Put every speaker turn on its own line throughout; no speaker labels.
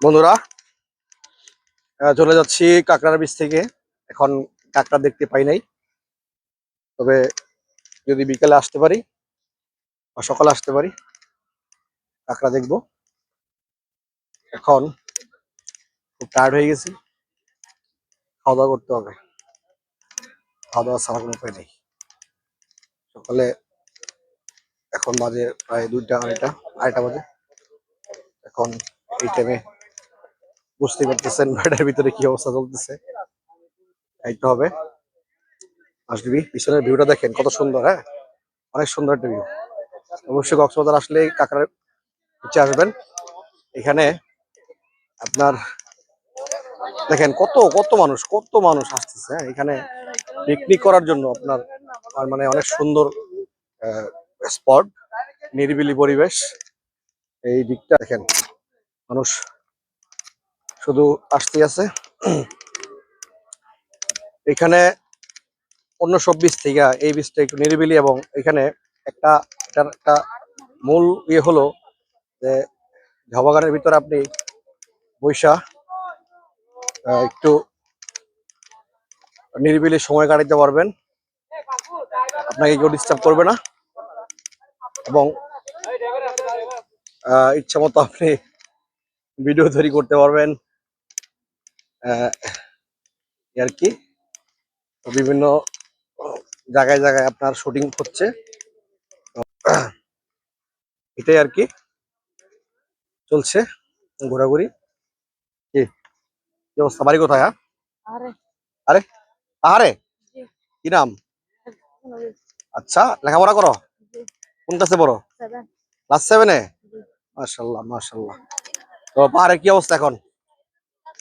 বন্ধুরা চলে যাচ্ছি কাঁকড়ার বীজ থেকে। এখন কাঁকড়া দেখতে পাই নাই। তবে যদি বিকেলে আসতে পারি বা সকালে আসতে পারি, কাঁকড়া দেখব। এখন খুব টায়ার্ড হয়ে গেছি। খাওয়া দাওয়া করতে হবে। খাওয়া দাওয়া ছাড়া কোনো উপায় নেই। সকালে এখন বাজে প্রায় দুইটা, আড়াইটা আড়াইটা বাজে। এখন এই টাইমে বুঝতে পারতেছেন ভাইটার ভিতরে কি অবস্থা চলতেছে। খাইতে হবে। আসবি, পিছনের ভিউটা দেখেন, কত সুন্দর হ্যাঁ? অনেক সুন্দর একটা ভিউ অবশ্যই কক্সবাজার আসলে কাঁকড়ার নিচে আসবেন। এখানে আপনার, দেখেন কত কত মানুষ কত মানুষ আসতেছে হ্যাঁ? এখানে পিকনিক করার জন্য আপনার মানে অনেক সুন্দর স্পট নিরিবিলি পরিবেশ। এই দিকটা দেখেন, মানুষ শুধু আসতে আছে। এখানে অন্য সব বীজ থেকে এই বীজটা একটু নিরিবিলি এবং এখানে একটা একটা মূল ইয়ে হলো যে ঝাবাগানের ভিতরে আপনি বৈশা একটু নিরিবিলি সময় কাটাতে পারবেন। আপনাকে কেউ ডিস্টার্ব করবে না। এবং ইচ্ছা মতো আপনি ভিডিও তৈরি করতে পারবেন। আর কি? বিভিন্ন জায়গায় জায়গায় আপনার শুটিং হচ্ছে। এটাই আর কি চলছে ঘোরাঘুরি। কি? অবস্থা? বাড়ি কোথায় হ্যাঁ?
আরে।
আহারে
জি।
কি নাম? আচ্ছা লেখাপড়া করো? কোন ক্লাসে পড়ো?
সেভেন
ক্লাস সেভেনে
জি।
মাশাল্লাহ মাশাল্লাহ। তো পাহাড়ে কি অবস্থা এখন?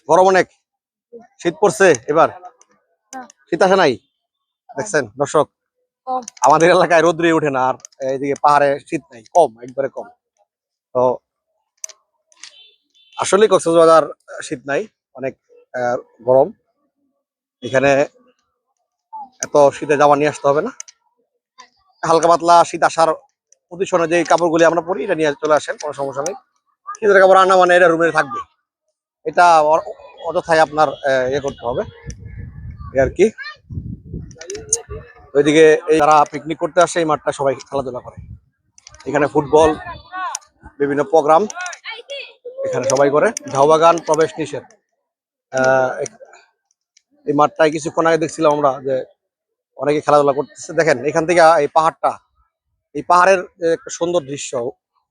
গরম অনেক? শীত পড়ছে এবার? শীত আসে নাই? দেখছেন দর্শক আমাদের এলাকায় রোদ্রে ওঠে না আর এইদিকে পাহাড়ে শীত নাই কম একবারে কম। তো আসলে কক্সবাজার শীত নাই অনেক গরম। এখানে এত শীতে জামা নিয়ে আসতে হবে না। হালকা পাতলা শীত আসার প্রতিশনে যে কাপড়গুলি আমরা পরি এটা নিয়ে চলে আসেন কোনো সমস্যা নেই। শীতের কাপড় আনা মানে এটা রুমে থাকবে। এটা অযথায় আপনার ইয়ে করতে হবে। আর কি। ওইদিকে এই যারা পিকনিক করতে আসে, এই মাঠটা সবাই খেলাধুলা করে। এখানে ফুটবল বিভিন্ন প্রোগ্রাম এখানে সবাই করে। ঝাউবাগান প্রবেশ নিষেধ। এই মাঠটায় কিছুক্ষণ আগে দেখছিলাম আমরা যে অনেকে খেলাধুলা করতেছে। দেখেন, এখান থেকে এই পাহাড়টা, এই পাহাড়ের একটা সুন্দর দৃশ্য,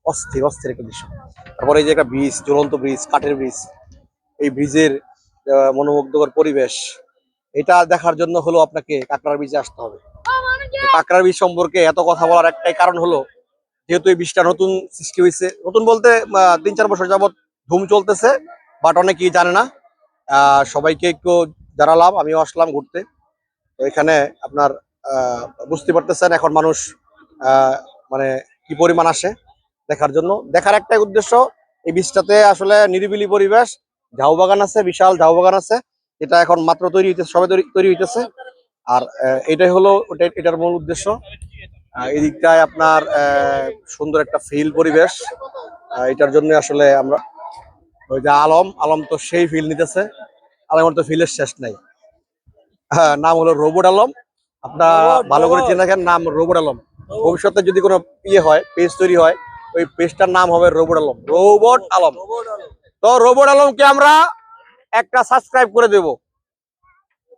অস্থির অস্থির একটা দৃশ্য। তারপরে এই যে একটা ব্রিজ জ্বলন্ত ব্রিজ কাঠের ব্রিজ এই ব্রিজের মনোমুগ্ধকর পরিবেশ, এটা দেখার জন্য হলো আপনাকে কাঁকড়ার ব্রিজে আসতে হবে। কাঁকড়ার বীজ সম্পর্কে এত কথা বলার একটাই কারণ হলো, যেহেতু এই বীজটা নতুন সৃষ্টি হয়েছে। নতুন বলতে তিন চার বছর যাবত ধুম চলতেছে বাট অনেকেই জানে না। সবাইকে একটু জানালাম, আমিও আসলাম ঘুরতে। এখানে আপনার বুঝতে পারতেছেন এখন মানুষ মানে কি পরিমাণ আসে দেখার জন্য। দেখার একটাই উদ্দেশ্য, এই বীজটাতে আসলে নিরিবিলি পরিবেশ ঝাউ বাগান আছে বিশাল ঝাউ বাগান আছে। এটা এখন মাত্র তৈরি হইতেছে সবে তৈরি- তৈরি হইতেছে। আর এটাই হলো ওটা এটার মূল উদ্দেশ্য। এদিকটায় আপনার সুন্দর একটা ফিল পরিবেশ। এটার জন্য আসলে আমরা ওই যে আলম আলম তো সেই ফিল নিতেছে। আলমের তো ফিলের শেষ নাই। হ্যাঁ নাম হলো রোবট আলম। আপনার ভালো করে চিনে রাখেন নাম রোবট আলম। ভবিষ্যতে যদি কোনো ইয়ে হয় পেজ তৈরি হয় ওই পেজটার নাম হবে রোবট আলম। রোবট আলম। তো রোবট আলমকে আমরা একটা সাবস্ক্রাইব করে দেব।